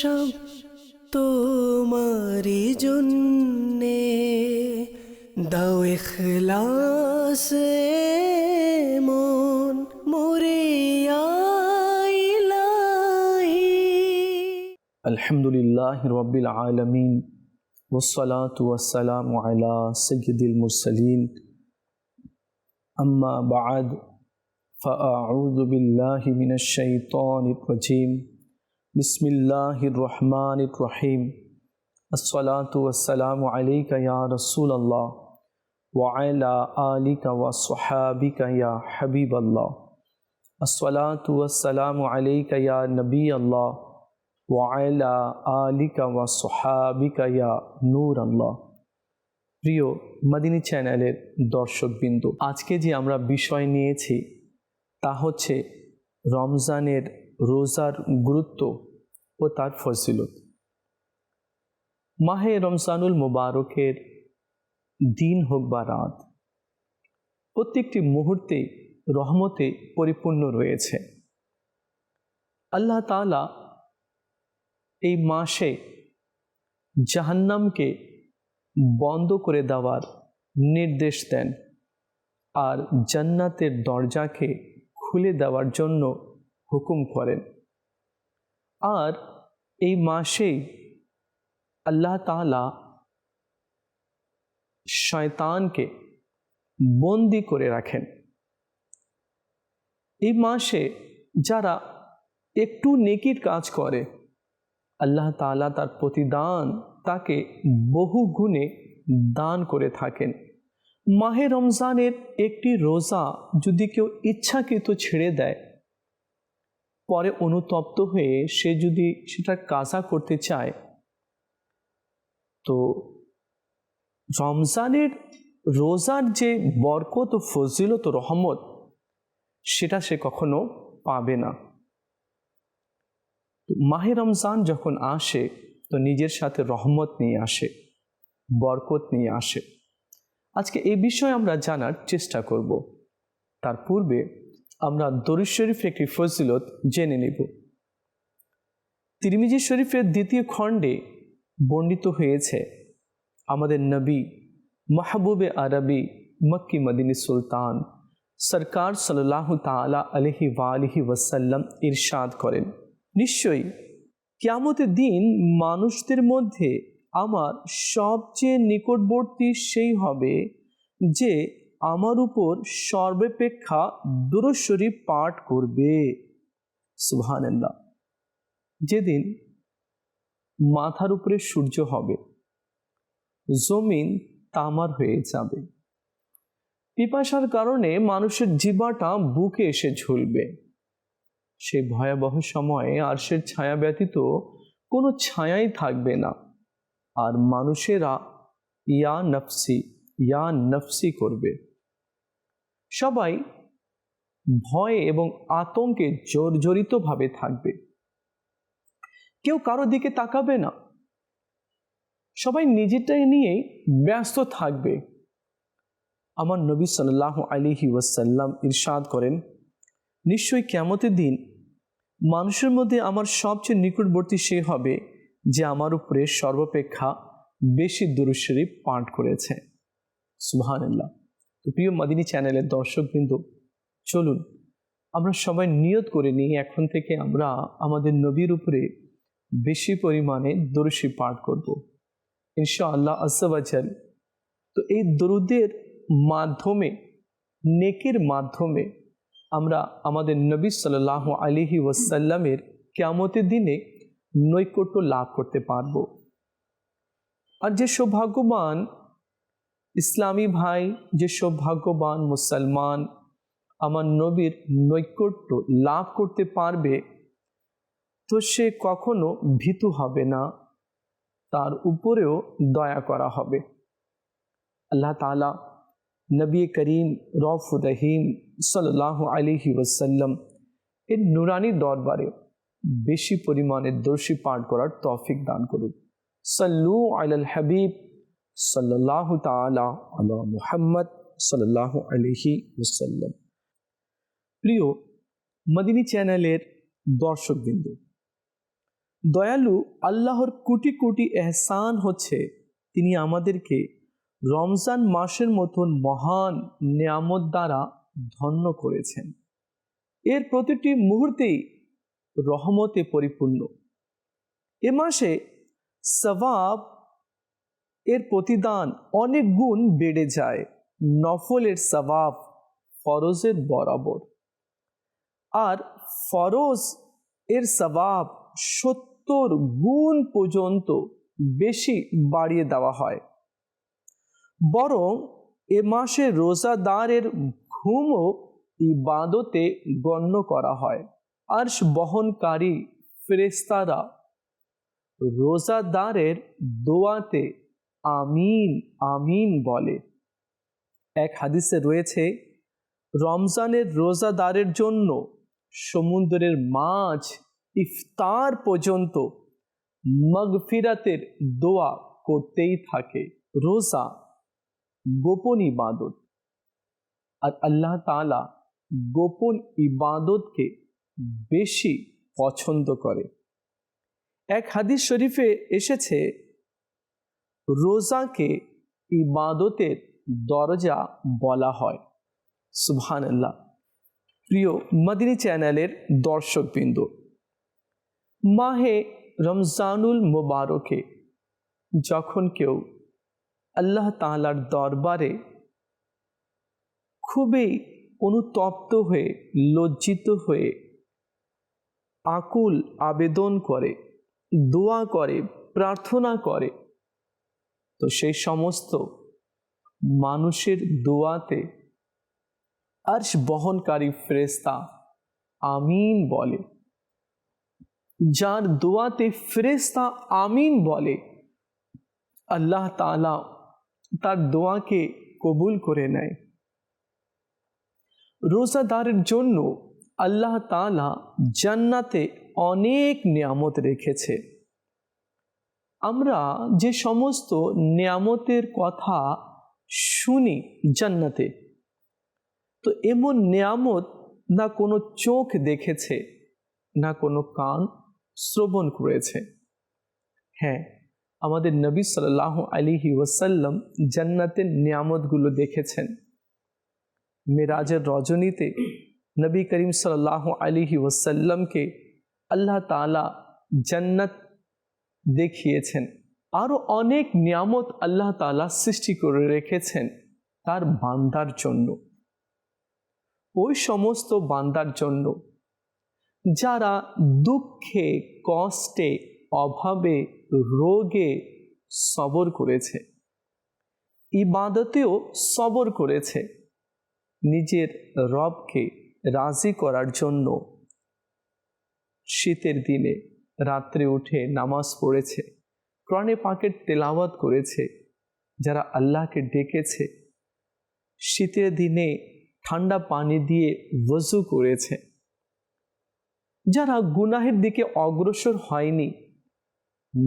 সব তোমারি জন্যে দাও ইখলাসে মন মোরিয়া ইলাহি الحمد لله رب العالمين والصلاة والسلام على سيد المرسلين أما بعد فأعوذ بالله من الشيطان الرجيم بسم الله الرحمن الرحيم الصلاة والسلام عليك يا رسول الله وعلى آلك وصحابك يا حبيب الله الصلاة والسلام عليك يا نبي الله ওয়াইলা আলিকা ওয়া সোহাবিকা ইয়া নূর আল্লাহ প্রিয় মাদিনী চ্যানেলের দর্শকবৃন্দ আজকে যে আমরা বিষয় নিয়েছি তা হচ্ছে রমজানের রোজার গুরুত্ব ও তার ফজিলত। মাহে রমজানুল মুবারকের দিন হোক বা রাত, প্রত্যেকটি মুহূর্তে রহমতে পরিপূর্ণ রয়েছে। আল্লাহ তাআলা এই মাসে জাহান্নামকে বন্ধ করে দেওয়ার নির্দেশ দেন আর জান্নাতের দরজাকে খুলে দেওয়ার জন্য হুকুম করেন। আর এই মাসেই আল্লাহ তালা শয়তানকে বন্দি করে রাখেন। এই মাসে যারা একটু নেকির কাজ করে, আল্লাহ তালা তার প্রতিদান তাকে বহু গুণে দান করে থাকেন। মাহে রমজানের একটি রোজা যদি কেউ ইচ্ছাকৃত ছেড়ে দেয় পরে অনুতপ্ত হয়ে সে যদি সেটা কাজা করতে চায়, তো রমজানের রোজার যে বরকত ও ফজিলত, রহমত, সেটা সে কখনো পাবে না। মাহে রমজান যখন আসে, তো নিজের সাথে রহমত নিয়ে আসে, বরকত নিয়ে আসে। আজকে এই বিষয়ে আমরা জানার চেষ্টা করব। তার পূর্বে আমরা দরুদ শরীফের একটি ফজিলত জেনে নেব। তিরমিজি শরীফের দ্বিতীয় খণ্ডে বর্ণিত হয়েছে, আমাদের নবী মাহবুবে আরবি মক্কি মদিনী সুলতান সরকার সাল্লাহ তালা আলহি ওয়ালিহি ওয়াসাল্লাম ইরশাদ করেন। নিশ্চয়ই কেমতের দিন মানুষদের মধ্যে আমার সবচেয়ে নিকটবর্তী সেই হবে যে আমার উপর সর্বাপেক্ষা দুরস্বরী পাঠ করবে। সুবহানাল্লাহ। যেদিন মাথার উপরে সূর্য হবে, জমিন তামার হয়ে যাবে। পিপাসার কারণে মানুষের জীবাটা বুকে এসে ঝুলবে। সে ভয়াবহ সময়ে আরশের ছায়া ব্যতীত কোনো ছায়াই থাকবে না। আর মানুষেরা ইয়া নফসি ইয়া নফসি করবে। সবাই ভয়ে এবং আতঙ্কে জর্জরিতভাবে থাকবে। কেউ কারও দিকে তাকাবে না। সবাই নিজেরটাই নিয়েই ব্যস্ত থাকবে। আমার নবী সাল্লাহ আলিহি ওয়াসাল্লাম ইরশাদ করেন, নিশ্চয়ই কেমতের দিন মানুষের মধ্যে আমার সবচেয়ে নিকটবর্তী সে হবে যে আমার উপরে সর্বাপেক্ষা বেশি দুরুশরীফ পাঠ করেছে। সুবহানাল্লাহ। তো প্রিয় মাদিনী চ্যানেলের দর্শক কিন্তু চলুন, আমরা সবাই নিয়ত করে নিই এখন থেকে আমরা আমাদের নবীর উপরে বেশি পরিমাণে দরুশি পাঠ করব। ইনশাআল্লাহ আসাবাজাল তো এই দরুদের মাধ্যমে, নেকের মাধ্যমে আমরা আমাদের নবী সাল্লাহ আলিহি ওয়াসাল্লামের কেমতের দিনে নৈকট্য লাভ করতে পারব। আর যে সৌভাগ্যবান ইসলামী ভাই যে সৌভাগ্যবান মুসলমান আমার নবীর নৈকট্য লাভ করতে পারবে, তো সে কখনো ভীতু হবে না। তার উপরেও দয়া করা হবে। আল্লাহ তালা নবী করিম রফ রহিম সাল্লাহ আলিহি ওয়াসাল্লাম এর নুরানি দরবারে বেশি পরিমাণে দর্শী পাঠ করার তৌফিক দান করুন। সাল্লু আলাল হাবিব। সাল্লাহ তালা আলা মুহাম্মদ সাল্লাহ আলিহি ওসাল্লাম প্রিয় মদিনী চ্যানেলের দর্শকবৃন্দ, দয়ালু আল্লাহর কোটি কোটি এহসান হচ্ছে তিনি আমাদেরকে রমজান মাসের মতন মহান নিয়ামত দ্বারা ধন্য করেছেন। এর প্রতিটি মুহূর্তেই রহমতে পরিপূর্ণ। এ মাসে সবাব এর প্রতিদান অনেক গুণ বেড়ে যায়। নফলের সবাব ফরজের বরাবর। আর ফরজ এর সবাব সত্তর গুণ পর্যন্ত বেশি বাড়িয়ে দেওয়া হয়। বরং এ মাসে রোজাদারের ঘুমও ইবাদতে গণ্য করা হয়। আর্শ বহনকারী ফেরেস্তারা রোজাদারের দোয়াতে আমিন আমিন বলে। এক হাদিসে রয়েছে, রমজানের রোজাদারের জন্য সমুদ্রের মাছ ইফতার পর্যন্ত মগফিরাতের দোয়া করতেই থাকে। রোজা গোপন ইবাদত। আর আল্লাহ তালা গোপন ইবাদতকে বেশি পছন্দ করে। এক হাদিস শরীফে এসেছে রোজাকে ইবাদতের দরজা বলা হয়। সুবহান আল্লাহ প্রিয় মদিনী চ্যানেলের দর্শকবৃন্দ, মাহে রমজানুল মোবারকে যখন কেউ আল্লাহ তালার দরবারে খুবই অনুতপ্ত হয়ে, লজ্জিত হয়ে আকুল আবেদন করে, দোয়া করে, প্রার্থনা করে তো সেই সমস্ত মানুষের দোয়াতে আর্শ বহনকারী ফ্রেস্তা আমিন বলে। যার দোয়াতে ফেরেস্তা আমিন বলে, আল্লাহ তালা তার দোয়াকে কবুল করে নেয়। রোজাদারের জন্য আল্লাহ তালা জান্নাতে অনেক নিয়ামত রেখেছে। আমরা যে সমস্ত নিয়ামতের কথা শুনি জান্নাতে, তো এমন নিয়ামত না কোনো চোখ দেখেছে, না কোনো কান শ্রবণ করেছে। হ্যাঁ আমাদের নবী সাল্লাহ আলিহি ওয়াসাল্লাম জান্নাতের নিয়ামতগুলো দেখেছেন। মেরাজের রজনীতে নবী করিম সাল্লাহ আলিহি ওয়াসাল্লামকে আল্লাহ তালা জান্নাত দেখিয়েছেন। আরও অনেক নিয়ামত আল্লাহ তালা সৃষ্টি করে রেখেছেন তার বান্দার জন্য। ওই সমস্ত বান্দার জন্য যারা দুঃখে, কষ্টে, অভাবে, রোগে সবর করেছে, ইবাদতেও সবর করেছে, নিজের রবকে রাজি করার জন্য শীতের দিনে রাত্রে উঠে নামাজ পড়েছে ক্রণে পাকের তেলাওয়াত করেছে, যারা আল্লাহকে ডেকেছে, শীতের দিনে ঠান্ডা পানি দিয়ে ওজু করেছে। যারা গুনাহের দিকে অগ্রসর হয়নি,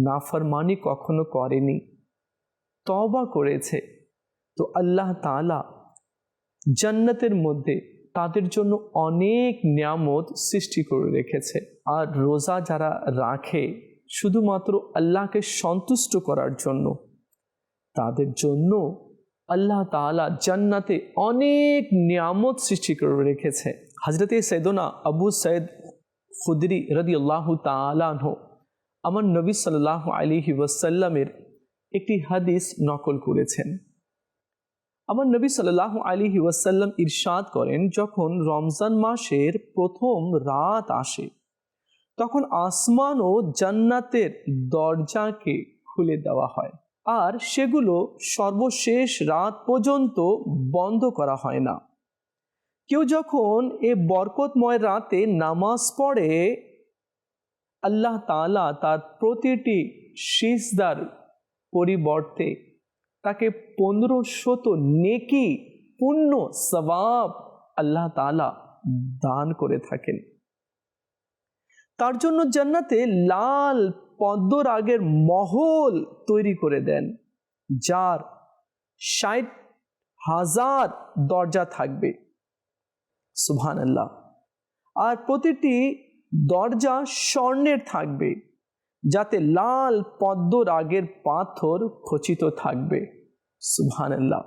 নাফরমানি কখনো করেনি তবা করেছে, তো আল্লাহ তালা জান্নাতের মধ্যে তাদের জন্য অনেক নিয়ামত সৃষ্টি করে রেখেছে। আর রোজা যারা রাখে, শুধুমাত্র আল্লাহকে সন্তুষ্ট করার জন্য, তাদের জন্য আল্লাহ তালা জান্নাতে অনেক নিয়ামত সৃষ্টি করে রেখেছে। হজরতে সৈদনা আবু সৈদ খুদরি রদি আল্লাহ তালাহ আমার নবী সাল্লাহ আলিহি ওয়াসাল্লামের একটি হাদিস নকল করেছেন। আমার নবী সাল্লাহ আলিহি ওয়াসাল্লাম ইরশাদ করেন যখন রমজান মাসের প্রথম রাত আসে, তখন আসমান ও জান্নাতের দরজাকে খুলে দেওয়া হয় আর সেগুলো সর্বশেষ রাত পর্যন্ত বন্ধ করা হয় না। কেউ যখন এ বরকতময় রাতে নামাজ পড়ে, আল্লাহ তালা তার প্রতিটি শিসদার পরিবর্তে তাকে পনেরো শত নেকি পুণ্য সবাব আল্লাহ তালা দান করে থাকেন। তার জন্য জান্নাতে লাল পদ্মরাগের মহল তৈরি করে দেন, যার ষাট হাজার দরজা থাকবে। সুবহান আল্লাহ আর প্রতিটি দরজা স্বর্ণের থাকবে, যাতে লাল পদ্ম রাগের পাথর খচিত থাকবে। সুবহানাল্লাহ।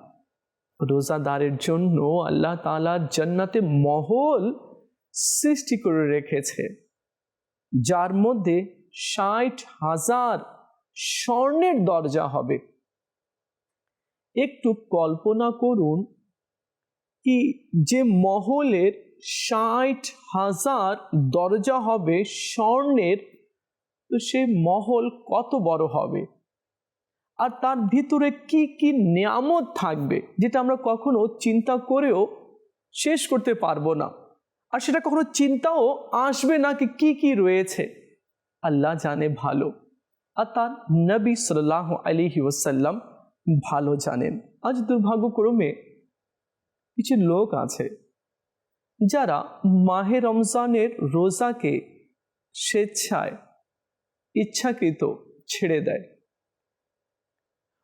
রোজাদারের জন্য আল্লাহ তাআলা জান্নাতে মহল সৃষ্টি করে রেখেছে। যার মধ্যে ষাট হাজার স্বর্ণের দরজা হবে। একটু কল্পনা করুন কি যে মহলের ষাট হাজার দরজা হবে স্বর্ণের, তো সেই মহল কত বড় হবে? আর তার ভিতরে কি কি নিয়ামত থাকবে যেটা আমরা কখনো চিন্তা করেও শেষ করতে পারব না? আর সেটা কখনো চিন্তাও আসবে না কি কি কি রয়েছে? আল্লাহ জানে ভালো। আর তার নবী সাল্লাহ আলিহি ওসাল্লাম ভালো জানেন। আজ দুর্ভাগ্যক্রমে কিছু লোক আছে যারা মাহে রমজানের রোজাকে স্বেচ্ছায় ইচ্ছাকৃত ছেড়ে দেয়।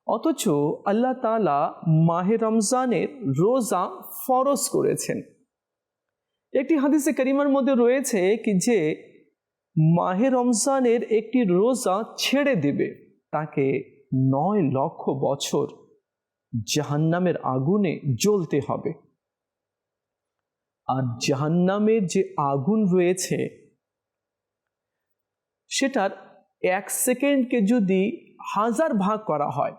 অথচ আল্লাহ তালা মাহে রমজানের রোজা ফরজ করেছেন। একটি হাদিসে করিমার মধ্যে রয়েছে কি যে, মাহে রমজানের একটি রোজা ছেড়ে দেবে, তাকে নয় লক্ষ বছর জাহান্নামের আগুনে জ্বলতে হবে। আর জাহান্নামের যে আগুন রয়েছে, সেটার এক সেকেন্ডকে যদি হাজার ভাগ করা হয়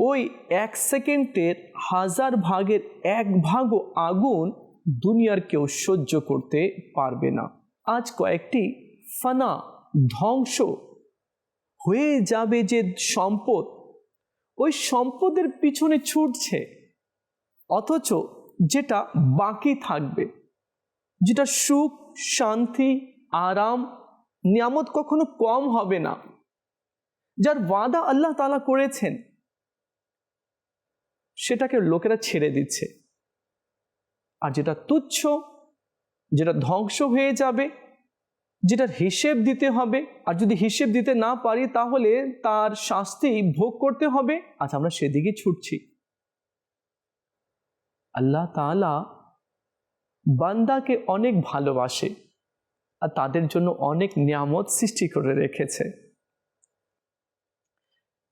ওই এক সেকেন্ডের হাজার ভাগের এক ভাগও আগুন দুনিয়ার কেউ সহ্য করতে পারবে না। আজ কয়েকটি ফানা ধ্বংস হয়ে যাবে যে সম্পদ, ওই সম্পদের পিছনে ছুটছে, অথচ যেটা বাকি থাকবে, যেটা সুখ, শান্তি, আরাম, নিয়ামত কখনো কম হবে না। যার ওয়াদা আল্লাহ তালা করেছেন সেটাকে লোকেরা ছেড়ে দিচ্ছে। আর যেটা তুচ্ছ, যেটা ধ্বংস হয়ে যাবে, যেটার হিসেব দিতে হবে, আর যদি হিসেব দিতে না পারি, তাহলে তার শাস্তি ভোগ করতে হবে। আচ্ছা আমরা সেদিকে ছুটছি। আল্লাহ তালা বান্দাকে অনেক ভালোবাসে, আর তাদের জন্য অনেক নিয়ামত সৃষ্টি করে রেখেছে।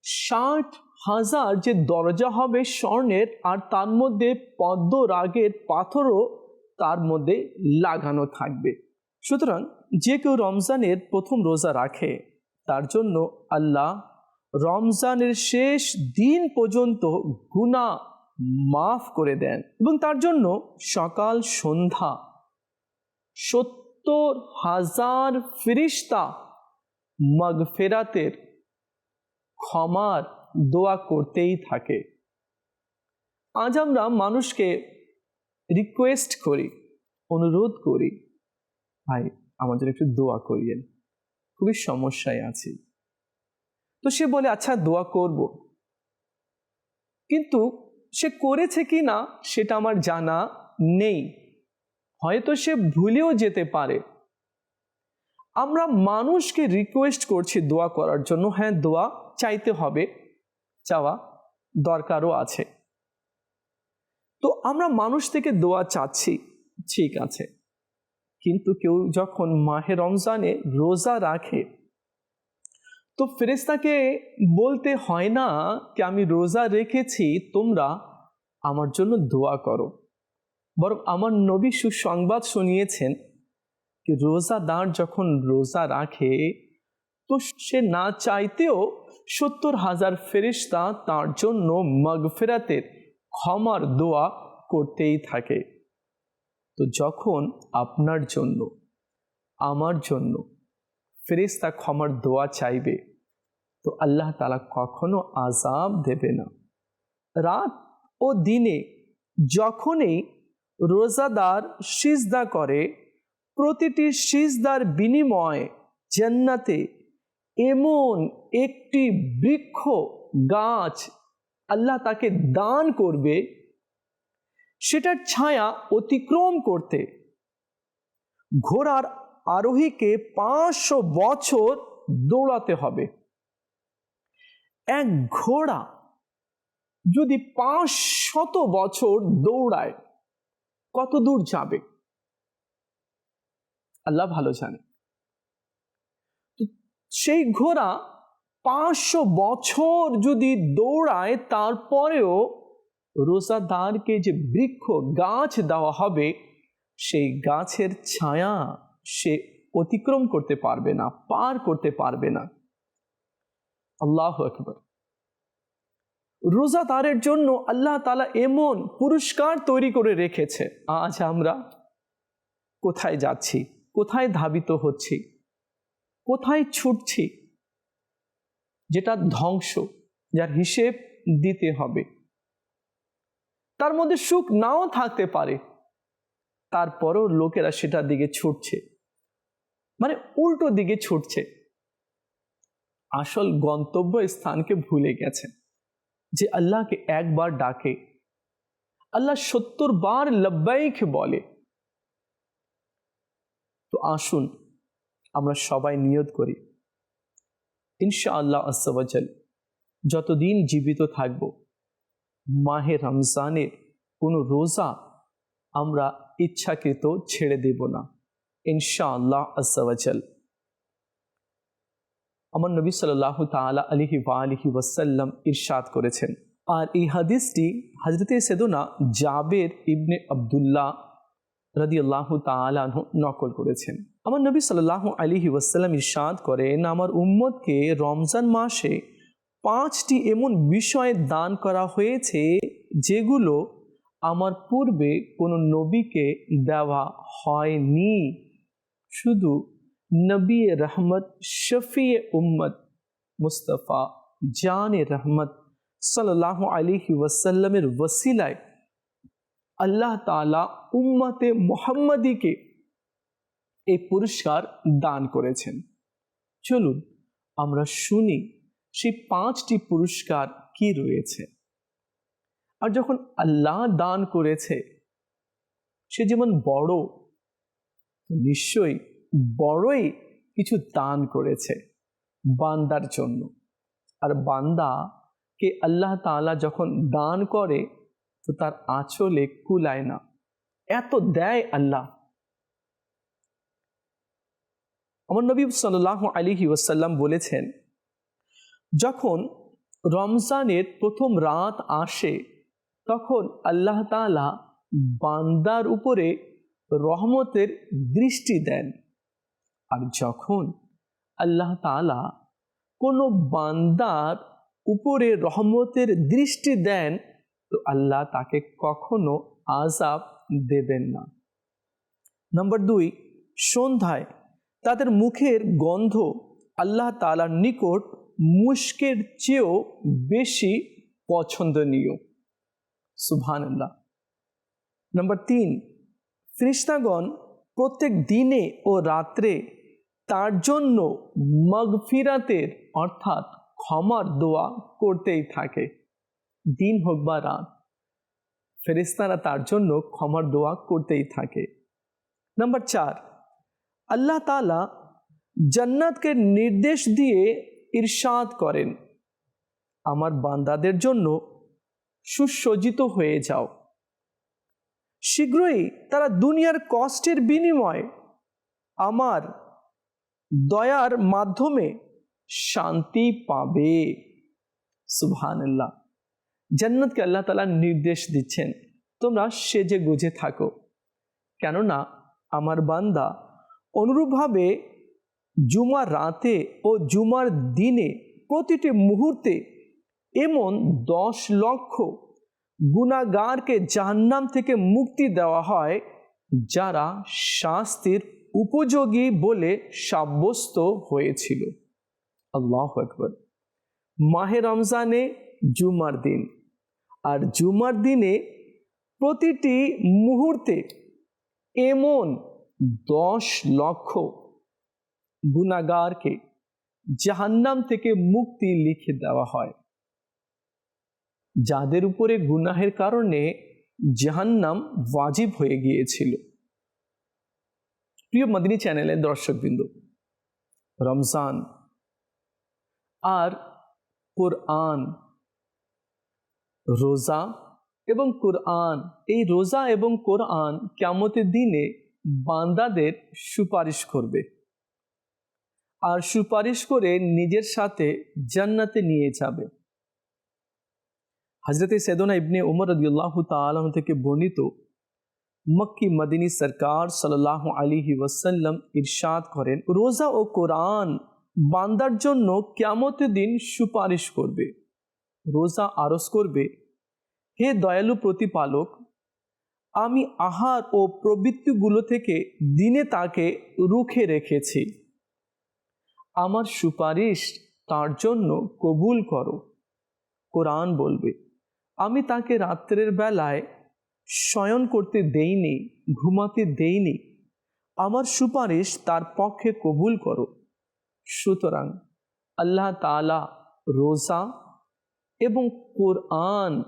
ষাট হাজার যে দরজা হবে স্বর্ণের আর তার মধ্যে পদ্ম রাগের পাথরও তার মধ্যে লাগানো থাকবে। সুতরাং যে কেউ রমজানের প্রথম রোজা রাখে, তার জন্য আল্লাহ রমজানের শেষ দিন পর্যন্ত গুণা মাফ করে দেন এবং তার জন্য সকাল, সন্ধ্যা সত্তর হাজার ফিরিস্তা মগফেরাতের ক্ষমার দোয়া করতেই থাকে। আজ আমরা মানুষকে রিকোয়েস্ট করি, অনুরোধ করি, ভাই, আমাদের একটু দোয়া করিয়েন, খুবই সমস্যায় আছি। তো সে বলে আচ্ছা দোয়া করব। কিন্তু সে করেছে কি না, সেটা আমার জানা নেই। হয়তো সে ভুলেও যেতে পারে। আমরা মানুষকে রিকোয়েস্ট করছি দোয়া করার জন্য। হ্যাঁ দোয়া চাইতে হবে। চাওয়া দরকারও আছে। তো আমরা মানুষ থেকে দোয়া চাচ্ছি, ঠিক আছে। কিন্তু কেউ যখন মাহে রমজানে রোজা রাখে, তো ফেরেস্তাকে বলতে হয় না কি আমি রোজা রেখেছি, তোমরা আমার জন্য দোয়া করো। বরং আমার নবী সুসংবাদ শুনিয়েছেন রোজাদার যখন রোজা রাখে, তো সে না চাইতেও সত্তর হাজার ফেরিস্তা তার জন্য মগফেরাতের ক্ষমার দোয়া করতেই থাকে। তো যখন আপনার জন্য, আমার জন্য ফেরিস্তা ক্ষমার দোয়া চাইবে, তো আল্লাহ তালা কখনো আজাব দেবে না। রাত ও দিনে যখনই রোজাদার সিজদা করে, প্রতিটি সিজদার বিনিময়ে জান্নাতে এমন একটি বৃক্ষ গাছ আল্লাহ তাকে দান করবে, সেটার ছায়া অতিক্রম করতে। ঘোড়ার আরোহীকে পাঁচশো বছর দৌড়াতে হবে। এক ঘোড়া যদি পাঁচ শত বছর দৌড়ায় কত দূর যাবে? আল্লাহ ভালো জানে। সেই ঘোড়া পাঁচশো বছর যদি দৌড়ায়, তারপরেও রোজাদারকে যে বৃক্ষ গাছ দেওয়া হবে, সেই গাছের ছায়া সে অতিক্রম করতে পারবে না, পার করতে পারবে না। আল্লাহ আকবর। রোজাদারের জন্য আল্লাহ তালা এমন পুরস্কার তৈরি করে রেখেছে। আজ আমরা কোথায় যাচ্ছি, কোথায় ধাবিত হচ্ছি? কোথায় ছুটছি? যেটা ধ্বংস, যার হিসেব দিতে হবে। তার মধ্যে সুখ নাও থাকতে পারে। তারপরও লোকেরা সেটার দিকে ছুটছে। মানে উল্টো দিকে ছুটছে। আসল গন্তব্য স্থানকে ভুলে গেছে যে আল্লাহকে একবার ডাকে। আল্লাহ সত্তর বার লব্বাইক বলে। তো আসুন আমরা সবাই নিয়ত করি। ইনশা আল্লাহ আসাবাজাল যতদিন জীবিত থাকব, মাহে রমজানের কোনো রোজা আমরা ইচ্ছাকৃত ছেড়ে দেব না ইনশা আল্লাহ আসাবাজাল আমার নবী সাল্লাহ তালা আলিহি ওয়া আলিহি ওয়াসাল্লাম ইরশাদ করেছেন। আর এই হাদিসটি হজরতে সেদোনা জাবের ইবনে আবদুল্লাহ রদি আল্লাহ তালাহ নকল করেছেন। আমার নবী সাল্লাহ আলিহি ওয়াসাল্লাম ইরশাদ করেন, আমার উম্মতকে রমজান মাসে পাঁচটি এমন বিষয়ে দান করা হয়েছে, যেগুলো আমার পূর্বে কোনো নবীকে দেওয়া হয়নি। শুধু নবী রহমত, শফি উম্মত মুস্তফা, জান রহমত সাল্লাহ আলিহি ওয়াসাল্লামের ওসিলায় আল্লাহ তালা উম্মতে মোহাম্মদীকে এই পুরস্কার দান করেছেন। চলুন, আমরা শুনি সেই পাঁচটি পুরস্কার কি রয়েছে। আর যখন আল্লাহ দান করেছে, সে যেমন বড় নিশ্চয়ই বড়ই কিছু দান করেছে বান্দার জন্য। আর বান্দাকে আল্লাহ তাআলা যখন দান করে, তো তার আঁচলে কুলায় না। এত দেয় আল্লাহ। আমার নবী সাল্লাহ আলী ওসাল্লাম বলেছেন, যখন রমজানের প্রথম রাত আসে, তখন আল্লাহ তাআলা বান্দার উপরে রহমতের দৃষ্টি দেন। আর যখন আল্লাহ তালা কোনো বান্দার উপরে রহমতের দৃষ্টি দেন, তো আল্লাহ তাকে কখনো আজাব দেবেন না। নম্বর দুই, সন্ধ্যায় তাদের মুখের গন্ধ আল্লাহ তালার নিকট মুশকের চেয়েও বেশি পছন্দনীয়। সুবহান আল্লাহ নম্বর তিন ফ্রিস্তাগণ প্রত্যেক দিনে ও রাত্রে তার জন্য মগফিরাতের অর্থাৎ ক্ষমার দোয়া করতেই থাকে, দিন হোক বা রাত। ফেরিস্তারা তার জন্য ক্ষমার দোয়া করতেই থাকে। নাম্বার চার আল্লাহ তালা জান্নাতকে নির্দেশ দিয়ে ইরশাদ করেন। আমার বান্দাদের জন্য সুসজ্জিত হয়ে যাও। শীঘ্রই তারা দুনিয়ার কষ্টের বিনিময় আমার দয়ার মাধ্যমে শান্তি পাবে। সুবহানাল্লাহ। জান্নাতকে আল্লাহ তালা নির্দেশ দিচ্ছেন। তোমরা সেজে গুজে থাকো। কেননা আমার বান্দা অনুরূপভাবে জুমার রাতে ও জুমার দিনে প্রতিটি মুহূর্তে এমন দশ লক্ষ গুণাগারকে জাহান্নাম থেকে মুক্তি দেওয়া হয়, যারা শাস্তির উপযোগী বলে সাব্যস্ত হয়েছিল। আল্লাহ একবার মাহে রমজানে জুমার দিন। আর জুমার দিনে প্রতিটি মুহূর্তে এমন দশ লক্ষ গুণাগারকে জাহান্নাম থেকে মুক্তি লিখে দেওয়া হয়। যাদের উপরে গুনাহের কারণে জাহান্নাম ওয়াজিব হয়ে গিয়েছিল। প্রিয় মদিনী চ্যানেলের দর্শকবৃন্দ, রমজান আর কোরআন, রোজা এবং কোরআন, এই রোজা এবং কোরআন কেমতের দিনে বান্দাদের সুপারিশ করবে। আর সুপারিশ করে নিজের সাথে জান্নাতে নিয়ে যাবে। হজরতে সেদনা ইবনে উমর রদিউল্লাহ তালন থেকে বর্ণিত মক্কি মদিনী সরকার সাল্লাহ আলিহি ওয়াসাল্লাম ইরশাদ করেন, রোজা ও কোরআন বান্দার জন্য কেমতের দিন সুপারিশ করবে, রোজা আরস করবে। হে দয়ালু প্রতিপালক আমি আহার ও প্রবৃত্তিগুলো থেকে দিনে তাকে রুখে রেখেছি। আমার সুপারিশ তার জন্য কবুল করো। কোরআন বলবে, আমি তাকে রাত্রের বেলায় শয়ন করতে দেইনি, ঘুমাতে দেইনি। আমার সুপারিশ তার পক্ষে কবুল করো। সুতরাং আল্লাহ তালা রোজা এবং কোরআন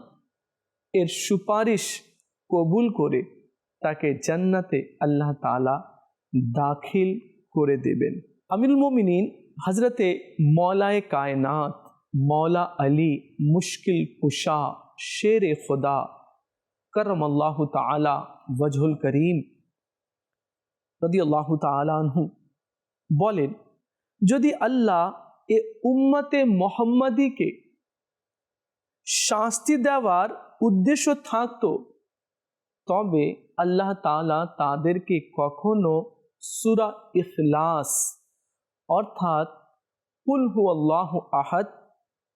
এর সুপারিশ কবুল করে তাকে জান্নাতে আল্লাহ তালা দাখিল করে দেবেন। আমিরুল মোমিনিন হজরতে মৌলায় কায়নাত মৌলা আলী মুশকিল কুশা শের খুদা করম আল্লাহ তালা ওয়াজহুল করিম রদি আল্লাহ তালাহু বলেন, যদি আল্লাহ এ উম্মতে মোহাম্মদীকে শাস্তি দেওয়ার উদ্দেশ্য থাকতো তবে আল্লাহ তালা তাদেরকে কখনো সুরা ইখলাস অর্থাৎ কুল হু আল্লাহ আহাদ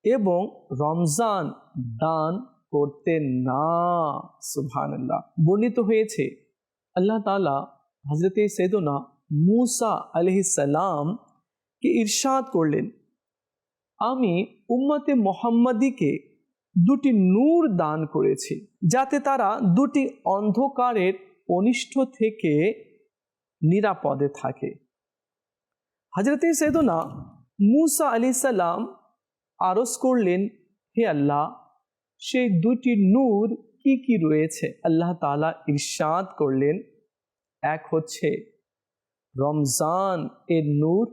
এবং রমজান দান করতেন না। সুবহান বর্ণিত হয়েছে, আল্লাহ তালা হজরত সৈদনা মুসা আলহিসাল্লাম কে ইরশাদ করলেন, আমি উম্মতে মোহাম্মদীকে দুটি নূর দান করেছি, যাতে তারা দুটি অন্ধকারের অনিষ্ট থেকে নিরাপদে থাকে। হাজরতে সেদনা মুসা আলি সাল্লাম আরস করলেন, হে আল্লাহ, সেই দুটি নূর কি কি রয়েছে? আল্লাহ তালা ইরশাদ করলেন, এক হচ্ছে রমজান এর নূর,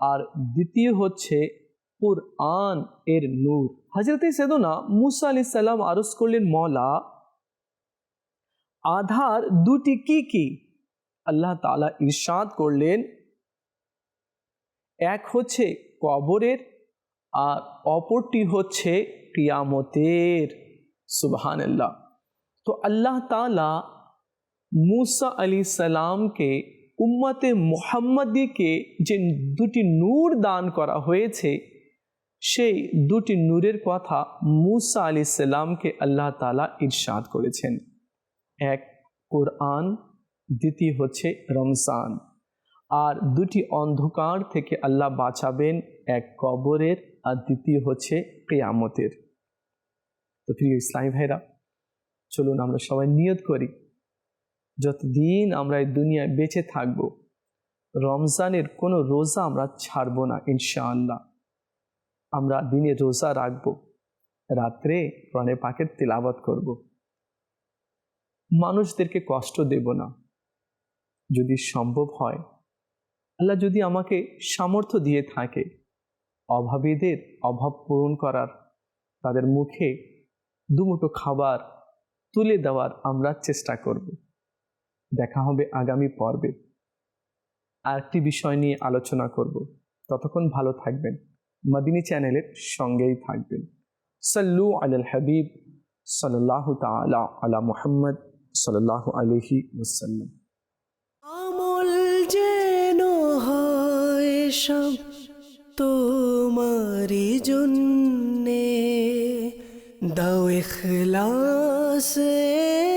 আর দ্বিতীয় হচ্ছে কুরআন এর নূর। হজরতে সেদনা মুসা আলি সাল্লাম আরস করলেন মলা আধার দুটি কি কি? আল্লাহ তালা ইরশাদ করলেন, এক হচ্ছে কবরের আর অপরটি হচ্ছে কিয়ামতের। সুবহান আল্লাহ তো আল্লাহ তালা মুসা আলি সালামকে, উম্মতে মোহাম্মদীকে যে দুটি নূর দান করা হয়েছে সেই দুটি নূরের কথা মুসা আলি সাল্লামকে আল্লাহ তালা ইরশাদ করেছেন। এক, কোরআন, দ্বিতীয় হচ্ছে রমজান। আর দুটি অন্ধকার থেকে আল্লাহ বাঁচাবেন এক কবরের, আর দ্বিতীয় হচ্ছে কেয়ামতের। তো প্রিয় ইসলামী ভাইরা, চলুন আমরা সবাই নিয়ত করি, যতদিন আমরা এই দুনিয়ায় বেঁচে থাকব, রমজানের কোনো রোজা আমরা ছাড়বো না, ইনশাআল্লাহ। আমরা দিনে রোজা রাখব। রাত্রে প্রাণে পাকের তেলাবত করব। মানুষদেরকে কষ্ট দেব না। যদি সম্ভব হয়, আল্লাহ যদি আমাকে সামর্থ্য দিয়ে থাকে, অভাবীদের অভাব পূরণ করার, তাদের মুখে দুমুটো খাবার তুলে দেওয়ার আমরা চেষ্টা করব। দেখা হবে আগামী পর্বে। আরেকটি বিষয় নিয়ে আলোচনা করব। ততক্ষণ ভালো থাকবেন। মদিনী চ্যানেলের সঙ্গেই থাকবেন। সাল্লু আল হাবিব সাল্লাহ তালা আলা মুহাম্মদ সাল্লাহ আলহি ওসাল্লাম আমল যেন হয় সব তোমারি জন্যে, দাও মোরে